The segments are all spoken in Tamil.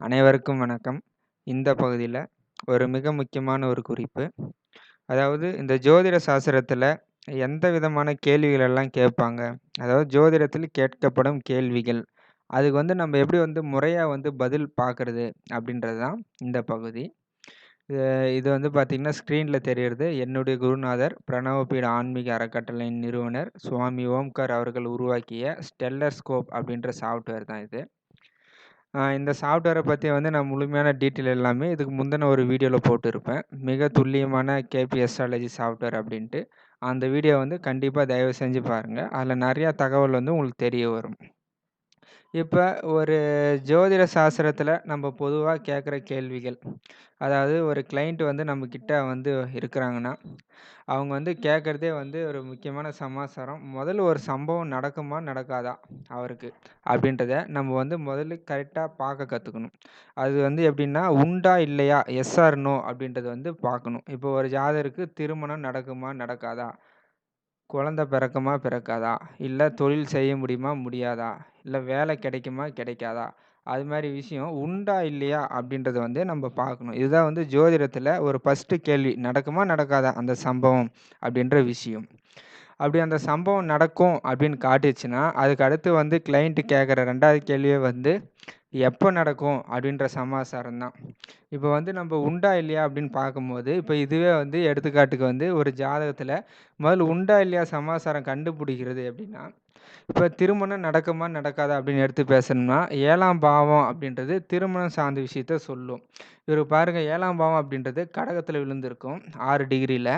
அனைவருக்கும் வணக்கம். இந்த பகுதியில் ஒரு மிக முக்கியமான ஒரு குறிப்பு. அதாவது இந்த ஜோதிட சாஸ்திரத்தில் எந்த விதமான கேள்விகளெல்லாம் கேட்பாங்க. அதாவது ஜோதிடத்தில் கேட்கப்படும் கேள்விகள். அதுக்கு வந்து நம்ம எப்படி வந்து முறையாக வந்து பதில் பார்க்கறது அப்படின்றது தான் இந்த பகுதி. இது வந்து பார்த்திங்கன்னா ஸ்க்ரீனில் தெரிகிறது என்னுடைய குருநாதர் பிரணவபீட ஆன்மீக அறக்கட்டளையின் நிறுவனர் சுவாமி ஓம்கார் அவர்கள் உருவாக்கிய ஸ்டெல்லர் ஸ்கோப் அப்படின்ற சாஃப்ட்வேர் தான் இது. இந்த சாஃப்ட்வேரை பற்றி வந்து நான் முழுமையான டீட்டெயில் எல்லாமே இதுக்கு முந்தின ஒரு வீடியோவில் போட்டிருப்பேன். மிக துல்லியமான கேபி சாஃப்ட்வேர் அப்படின்ட்டு. அந்த வீடியோ வந்து கண்டிப்பாக தயவு செஞ்சு பாருங்கள் அதில் நிறையா தகவல் வந்து உங்களுக்கு தெரிய வரும். இப்போ ஒரு ஜோதிட சாஸ்திரத்தில் நம்ம பொதுவாக கேட்குற கேள்விகள். அதாவது ஒரு கிளையண்ட் வந்து நம்மக்கிட்ட வந்து இருக்கிறாங்கன்னா, அவங்க வந்து கேட்குறதே வந்து ஒரு முக்கியமான சமாசாரம். முதல்ல ஒரு சம்பவம் நடக்குமா? நடக்காதா? அவருக்கு. அப்படின்றத நம்ம வந்து முதல்ல கரெக்டாக பார்க்க கற்றுக்கணும் அது வந்து எப்படின்னா, உண்டா? இல்லையா? எஸ் ஆர் நோ அப்படின்றத வந்து பார்க்கணும். இப்போ ஒரு ஜாதருக்கு திருமணம் நடக்குமா? நடக்காதா? குழந்த பிறக்குமா? பிறக்காதா? இல்லை தொழில் செய்ய முடியுமா? முடியாதா? இல்லை வேலை கிடைக்குமா? கிடைக்காதா? அது மாதிரி விஷயம் உண்டா? இல்லையா? அப்படின்றத வந்து நம்ம பார்க்கணும். இதுதான் வந்து ஜோதிடத்தில் ஒரு ஃபர்ஸ்ட்டு கேள்வி. நடக்குமா? நடக்காதா? அந்த சம்பவம் அப்படின்ற விஷயம். அப்படி அந்த சம்பவம் நடக்கும் அப்படின்னு காட்டுச்சுன்னா, அதுக்கு அடுத்து வந்து கிளைண்ட்டு கேட்குற ரெண்டாவது கேள்வியே வந்து எப்போ நடக்கும்? அப்படின்ற சமாசாரம் தான். இப்போ வந்து நம்ம உண்டா? இல்லையா? அப்படின்னு பார்க்கும்போது, இப்போ இதுவே வந்து எடுத்துக்காட்டுக்கு வந்து ஒரு ஜாதகத்தில் முதல்ல உண்டா? இல்லையா? சமாசாரம் கண்டுபிடிக்கிறது எப்படின்னா, இப்போ திருமணம் நடக்குமா? நடக்காதா? அப்படின்னு எடுத்து பேசணும்னா, ஏழாம் பாவம் அப்படின்றது திருமணம் சார்ந்த விஷயத்த சொல்லும். இவர் பாருங்கள் ஏழாம் பாவம் அப்படின்றது கடகத்தில் விழுந்திருக்கும் ஆறு டிகிரியில்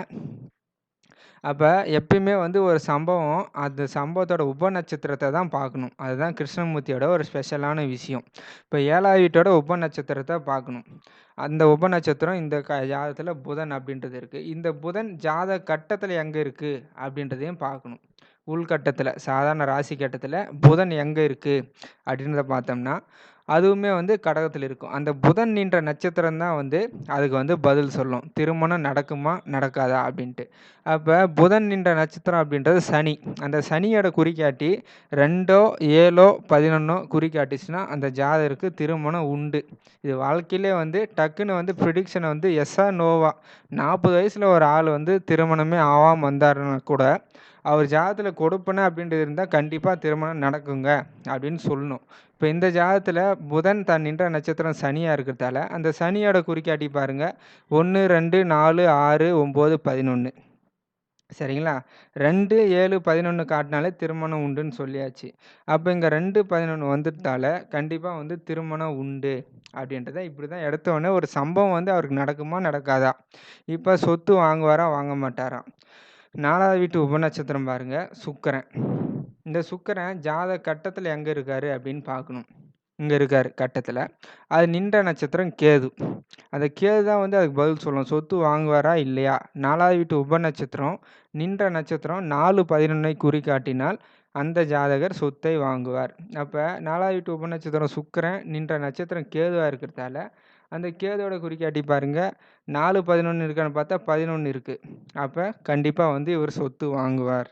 அப்போ எப்பயுமே வந்து ஒரு சம்பவம், அந்த சம்பவத்தோட உப நட்சத்திரத்தை தான் பார்க்கணும். அதுதான் கிருஷ்ணமூர்த்தியோட ஒரு ஸ்பெஷலான விஷயம். இப்போ 7வது வீட்டோட உப நட்சத்திரத்தை பார்க்கணும். அந்த உப நட்சத்திரம் இந்த க ஜாதத்தில் புதன் அப்படின்றது இருக்குது இந்த புதன் ஜாதக கட்டத்தில் எங்கே இருக்குது அப்படின்றதையும் பார்க்கணும். உள்கட்டத்தில் சாதாரண ராசி கட்டத்தில் புதன் எங்கே இருக்குது அப்படின்றத பார்த்தோம்னா, அதுவுமே வந்து கடகத்தில் இருக்கும். அந்த புதன் நின்ற நட்சத்திரம் தான் வந்து அதுக்கு வந்து பதில் சொல்லும். திருமணம் நடக்குமா? நடக்காதா? அப்படின்ட்டு. அப்போ புதன் நின்ற நட்சத்திரம் அப்படின்றது சனி. அந்த சனியோட குறிக்காட்டி ரெண்டோ ஏழோ பதினொன்னோ குறிக்காட்டிச்சுன்னா அந்த ஜாதகருக்கு திருமணம் உண்டு. இது வாழ்க்கையிலே வந்து டக்குன்னு வந்து ப்ரிடிக்ஷனை வந்து எஸ்ஸா? நோவா? நாற்பது வயசில் ஒரு ஆள் வந்து திருமணமே ஆவாம வந்தாருன்னா கூட, அவர் ஜாதத்தில் கொடுப்பன அப்படின்றது இருந்தால் கண்டிப்பாக திருமணம் நடக்குங்க அப்படின்னு சொல்லணும். இப்போ இந்த ஜாதத்தில் புதன் தான் நின்ற நட்சத்திரம் சனியாக இருக்கிறதால, அந்த சனியோட குறிக்காட்டி பாருங்க 1, 2, 4, 6, 9, 11. சரிங்களா? 2, 7, 11 காட்டினாலே திருமணம் உண்டுன்னு சொல்லியாச்சு. அப்போ இங்கே ரெண்டு பதினொன்று வந்துட்டால கண்டிப்பாக வந்து திருமணம் உண்டு அப்படின்றத இப்படி தான் எடுத்தோடனே ஒரு சம்பவம் வந்து அவருக்கு நடக்குமா? நடக்காதா? இப்போ சொத்து வாங்குவாரா? வாங்க மாட்டாரா? நாலாவது வீட்டு உபநட்சத்திரம் பாருங்கள் பாருங்க இந்த சுக்கரன் ஜாதக கட்டத்தில் எங்கே இருக்காரு? அப்படின்னு பார்க்கணும். இங்கே இருக்கார் கட்டத்தில் அது நின்ற நட்சத்திரம் கேது. அந்த கேது தான் வந்து அதுக்கு பதில் சொல்லும். சொத்து வாங்குவாரா? இல்லையா? நாலாவது வீட்டு உப நட்சத்திரம் நின்ற நட்சத்திரம் நாலு பதினொன்னை குறிக்காட்டினால் அந்த ஜாதகர் சொத்தை வாங்குவார். அப்போ நாலாவது வீட்டு உப நட்சத்திரம் நின்ற நட்சத்திரம் கேதுவாக இருக்கிறதால, அந்த கேதோட குறிக்காட்டி பாருங்கள் நாலு பதினொன்று இருக்கான்னு பார்த்தா பதினொன்று இருக்குது அப்போ கண்டிப்பாக வந்து இவர் சொத்து வாங்குவார்.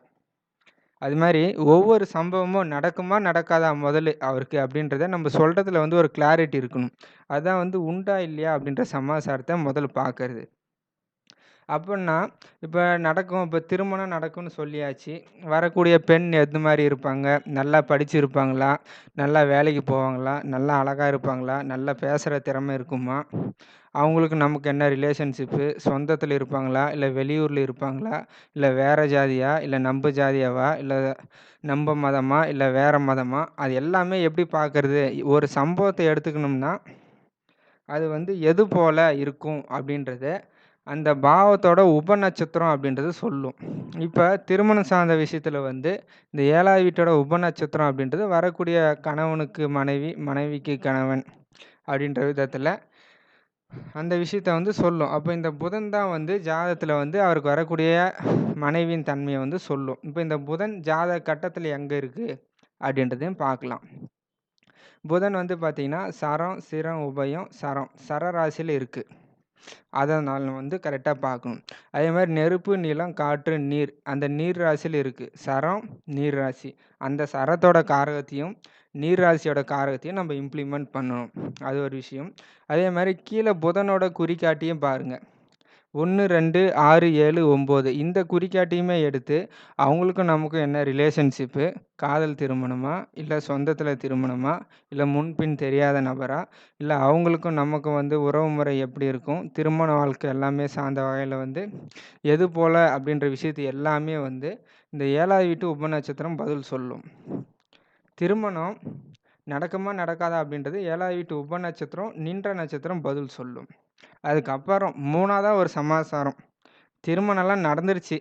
அது மாதிரி ஒவ்வொரு சம்பவமும் நடக்குமா? நடக்காதா? முதல்ல அவருக்கு அப்படின்றத நம்ம சொல்கிறதுல வந்து ஒரு கிளாரிட்டி இருக்கணும். அதுதான் வந்து உண்டா? இல்லையா? அப்படின்ற சமாசாரத்தை முதல்ல பார்க்கறது. அப்புடின்னா இப்போ நடக்கும். இப்போ திருமணம் நடக்கும்னு சொல்லியாச்சு. வரக்கூடிய பெண் எந்த மாதிரி இருப்பாங்க? நல்லா படிச்சிருப்பாங்களா? நல்லா வேலைக்கு போவாங்களா? நல்லா அழகாக இருப்பாங்களா? நல்லா பேசுகிற திறமை இருக்குமா? அவங்களுக்கு நமக்கு என்ன ரிலேஷன்ஷிப்பு? சொந்தத்தில் இருப்பாங்களா? இல்லை வெளியூரில் இருப்பாங்களா? இல்லை வேறு ஜாதியா? இல்லை நம்ப ஜாதியாவா? இல்லை நம்ப மதமா? இல்லை வேறு மதமா? அது எல்லாமே எப்படி பார்க்குறது ஒரு சம்பவத்தை எடுத்துக்கணும்னா, அது வந்து எது போல் இருக்கும்? அப்படின்றத அந்த பாவத்தோட உப நட்சத்திரம் அப்படின்றது சொல்லும். இப்போ திருமணம் சார்ந்த விஷயத்தில் வந்து இந்த ஏழாவது வீட்டோட உப நட்சத்திரம் அப்படின்றது வரக்கூடிய கணவனுக்கு மனைவி, மனைவிக்கு கணவன் அப்படின்ற விதத்தில் அந்த விஷயத்த வந்து சொல்லும். அப்போ இந்த புதன் தான் வந்து ஜாதத்தில் வந்து அவருக்கு வரக்கூடிய மனைவியின் தன்மையை வந்து சொல்லும். இப்போ இந்த புதன் ஜாதக கட்டத்தில் எங்கே இருக்குது அப்படின்றதையும் பார்க்கலாம். புதன் வந்து பார்த்திங்கன்னா சரம், சிரம், உபயம், சரம். சர இருக்குது அதை நான் வந்து கரெக்டாக பார்க்கணும். அதே மாதிரி நெருப்பு, நிலம், காற்று, நீர். அந்த நீர் ராசியில் இருக்குது சரம், நீர் ராசி. அந்த சரத்தோட காரகத்தையும், நீர் ராசியோட காரகத்தையும் நம்ம இம்ப்ளிமெண்ட் பண்ணணும். அது ஒரு விஷயம். அதே மாதிரி கீழே புதனோட குறிகாட்டியும் பாருங்கள் ஒன்று ரெண்டு ஆறு ஏழு ஒம்பது இந்த குறிகாட்டியுமே எடுத்து அவங்களுக்கும் நமக்கும் என்ன ரிலேஷன்ஷிப்பு காதல் திருமணமா? இல்லை சொந்தத்தில் திருமணமா? இல்லை முன்பின் தெரியாத நபரா? இல்லை அவங்களுக்கும் நமக்கும் வந்து உறவு முறை எப்படி இருக்கும்? திருமண வாழ்க்கை எல்லாமே சார்ந்த வகையில் வந்து எது போல் அப்படின்ற விஷயத்தை எல்லாமே வந்து இந்த ஏழாவது வீட்டு உப நட்சத்திரம் பதில் சொல்லும். திருமணம் நடக்குமா நடக்காதா அப்படின்றது ஏழாவது வீட்டு உப நட்சத்திரம் நின்ற நட்சத்திரம் பதில் சொல்லும். அதுக்கப்புறம் மூணாவதாக ஒரு சமாசாரம். திருமணம்லாம் நடந்துருச்சு.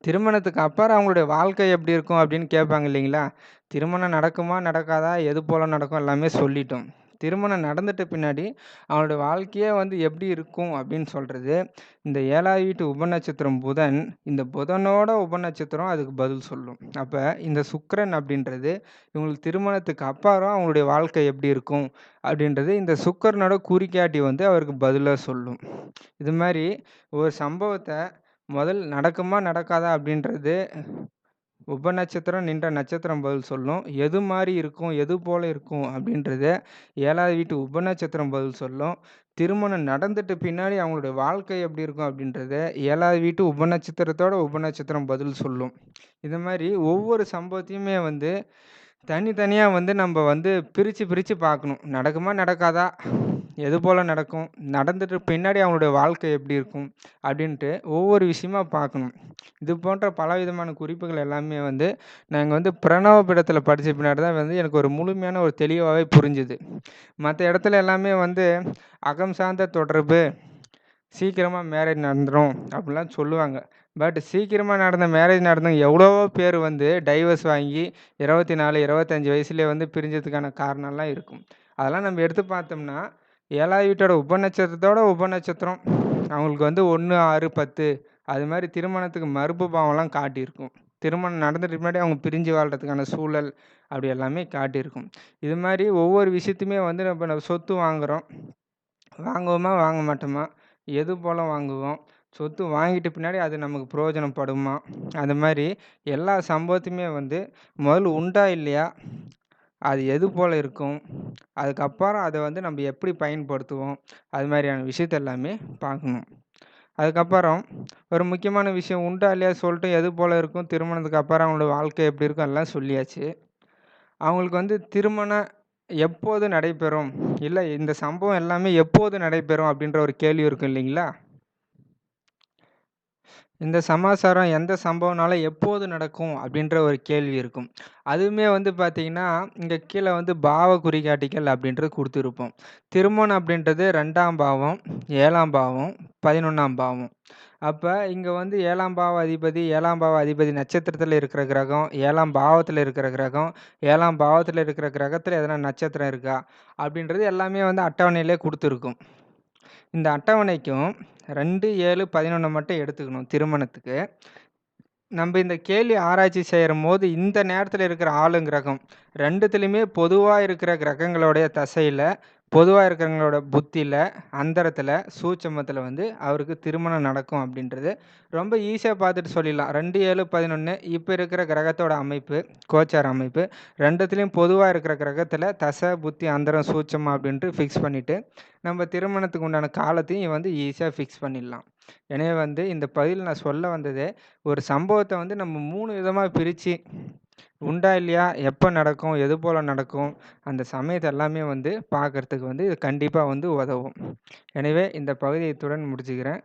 திருமணத்துக்கு அப்புறம் அவங்களுடைய வாழ்க்கை எப்படி இருக்கும் அப்படின்னு கேட்பாங்க இல்லைங்களா? திருமணம் நடக்குமா நடக்காதா எது போல் நடக்கும் எல்லாமே சொல்லிட்டோம். திருமணம் நடந்துட்ட பின்னாடி அவனோட வாழ்க்கையே வந்து எப்படி இருக்கும் அப்படின்னு சொல்கிறது இந்த ஏழாவது வீட்டு உபநட்சத்திரம் புதன் இந்த புதனோட உபநட்சத்திரம் அதுக்கு பதில் சொல்லும். அப்போ இந்த சுக்கரன் அப்படின்றது இவங்களுக்கு திருமணத்துக்கு அப்புறம் அவங்களுடைய வாழ்க்கை எப்படி இருக்கும் அப்படின்றது இந்த சுக்கரனோட குறிக்காட்டி வந்து அவருக்கு பதிலாக சொல்லும். இது மாதிரி ஒரு சம்பவத்தை முதல் நடக்குமா நடக்காதா அப்படின்றது உப நட்சத்திரம் நின்ற நட்சத்திரம் பதில் சொல்லும். எது மாதிரி இருக்கும் எது போல் இருக்கும் அப்படின்றத ஏழாவது வீட்டு உப நட்சத்திரம் பதில் சொல்லும். திருமணம் நடந்துட்டு பின்னாடி அவங்களுடைய வாழ்க்கை எப்படி இருக்கும் அப்படின்றத ஏழாவது வீட்டு உப நட்சத்திரத்தோட உப நட்சத்திரம் பதில் சொல்லும். இது மாதிரி ஒவ்வொரு சம்பவத்தையுமே வந்து தனித்தனியாக வந்து நம்ம வந்து பிரித்து பிரித்து பார்க்கணும். நடக்குமா நடக்காதா? எது போல் நடக்கும்? நடந்துட்டு பின்னாடி அவங்களுடைய வாழ்க்கை எப்படி இருக்கும்? அப்படின்ட்டு ஒவ்வொரு விஷயமா பார்க்கணும். இது போன்ற பல விதமான குறிப்புகள் எல்லாமே வந்து நாங்கள் வந்து பிரணவ பீடத்தில் படித்த பின்னாடி தான் வந்து எனக்கு ஒரு முழுமையான ஒரு தெளிவாகவே புரிஞ்சுது. மற்ற இடத்துல எல்லாமே வந்து அகம் சார்ந்த தொடர்பு சீக்கிரமாக மேரேஜ் நடந்துடும் அப்படிலாம் சொல்லுவாங்க. பட் சீக்கிரமாக நடந்த மேரேஜ் நடந்த எவ்வளவோ பேர் வந்து டைவர்ஸ் வாங்கி இருபத்தி நாலு இருபத்தஞ்சி வயசுலேயே வந்து பிரிஞ்சதுக்கான காரணம்லாம் இருக்கும். அதெல்லாம் நம்ம எடுத்து பார்த்தோம்னா ஏழாவது வீட்டோட உபநட்சத்திரத்தோட உபநட்சத்திரம். அவங்களுக்கு வந்து ஒன்று ஆறு பத்து. அது மாதிரி திருமணத்துக்கு மறுப்பு பாவம்லாம் காட்டியிருக்கும். திருமணம் நடந்துட்டு முன்னாடி அவங்க பிரிஞ்சு வாழ்கிறதுக்கான சூழல் அப்படி எல்லாமே காட்டியிருக்கும். இது மாதிரி ஒவ்வொரு விஷயத்தையுமே வந்து நம்ம நம்ம சொத்து வாங்குகிறோம் வாங்குவோமா வாங்க மாட்டோமா? எது போல் வாங்குவோம்? சொத்து வாங்கிட்டு பின்னாடி அது நமக்கு பிரயோஜனப்படுமா அந்த மாதிரி எல்லா சம்பவத்தையுமே வந்து முதல்ல உண்டா இல்லையா? அது எது போல் இருக்கும்? அதுக்கப்புறம் அதை வந்து நம்ம எப்படி பயன்படுத்துவோம்? அது மாதிரியான விஷயத்த எல்லாமே பார்க்கணும். அதுக்கப்புறம் ஒரு முக்கியமான விஷயம் உண்டா இல்லையா சொல்லிட்டு எது போல் இருக்கும்? திருமணத்துக்கு அப்புறம் அவங்களோட வாழ்க்கை எப்படி இருக்கும்? எல்லாம் சொல்லியாச்சு. அவங்களுக்கு வந்து திருமணம் எப்போது நடைபெறும்? இல்லை இந்த சம்பவம் எல்லாமே எப்போது நடைபெறும்? அப்படின்ற ஒரு கேள்வி இருக்கும் இல்லைங்களா? இந்த சமாசாரம் எந்த சம்பவம்னால எப்போது நடக்கும் அப்படின்ற ஒரு கேள்வி இருக்கும். அதுவுமே வந்து பார்த்திங்கன்னா இங்கே கீழே வந்து பாவ குறிகாட்டிகள் அப்படின்றது கொடுத்துருப்போம். திருமணம் அப்படின்றது ரெண்டாம் பாவம் ஏழாம் பாவம் பதினொன்றாம் பாவம். அப்போ இங்கே வந்து ஏழாம் பாவ அதிபதி ஏழாம் பாவ அதிபதி நட்சத்திரத்தில் இருக்கிற கிரகம் ஏழாம் பாவத்தில் இருக்கிற கிரகம் ஏழாம் பாவத்தில் இருக்கிற கிரகத்தில் எதனா நட்சத்திரம் இருக்கா அப்படின்றது எல்லாமே வந்து அட்டவணையிலே கொடுத்துருக்கும். இந்த அட்டவணைக்கும் ரெண்டு ஏழு பதினொன்று மட்டும் எடுத்துக்கணும் திருமணத்துக்கு. நம்ம இந்த கேள்வி ஆராய்ச்சி செய்கிற போது இந்த நேரத்தில் இருக்கிற ஆளுங்கிரகம் ரெண்டுத்துலேயுமே பொதுவாக இருக்கிற கிரகங்களுடைய தசையில் பொதுவாக இருக்கிறவங்களோட புத்தியில் அந்தரத்தில் சூட்சமத்தில் வந்து அவருக்கு திருமணம் நடக்கும் அப்படின்றது ரொம்ப ஈஸியாக பார்த்துட்டு சொல்லிடலாம். ரெண்டு ஏழு பதினொன்று இப்போ இருக்கிற கிரகத்தோட அமைப்பு கோச்சார அமைப்பு ரெண்டுத்துலேயும் பொதுவாக இருக்கிற கிரகத்தில் தசை புத்தி அந்தரம் சூட்சம் அப்படின்ட்டு ஃபிக்ஸ் பண்ணிவிட்டு நம்ம திருமணத்துக்கு உண்டான காலத்தையும் வந்து ஈஸியாக ஃபிக்ஸ் பண்ணிடலாம். எனவே வந்து இந்த பதில் நான் சொல்ல வந்தது ஒரு சம்பவத்தை வந்து நம்ம மூணு விதமாக பிரித்து உண்டா இல்லையா? எப்போ நடக்கும்? எது போல் நடக்கும்? அந்த சமயத்தை எல்லாமே வந்து பார்க்குறதுக்கு வந்து இது கண்டிப்பாக வந்து உதவும். எனவே இந்த பகுதியை இத்துடன் முடிச்சுக்கிறேன்.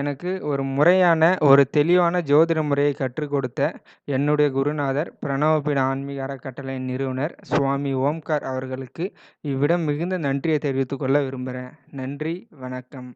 எனக்கு ஒரு முறையான ஒரு தெளிவான ஜோதிட முறையை கற்றுக் கொடுத்த என்னுடைய குருநாதர் பிரணவபீட ஆன்மீக அறக்கட்டளையின் நிறுவனர் சுவாமி ஓம்கார் அவர்களுக்கு இவ்விடம் மிகுந்த நன்றியை தெரிவித்துக்கொள்ள விரும்புகிறேன். நன்றி வணக்கம்.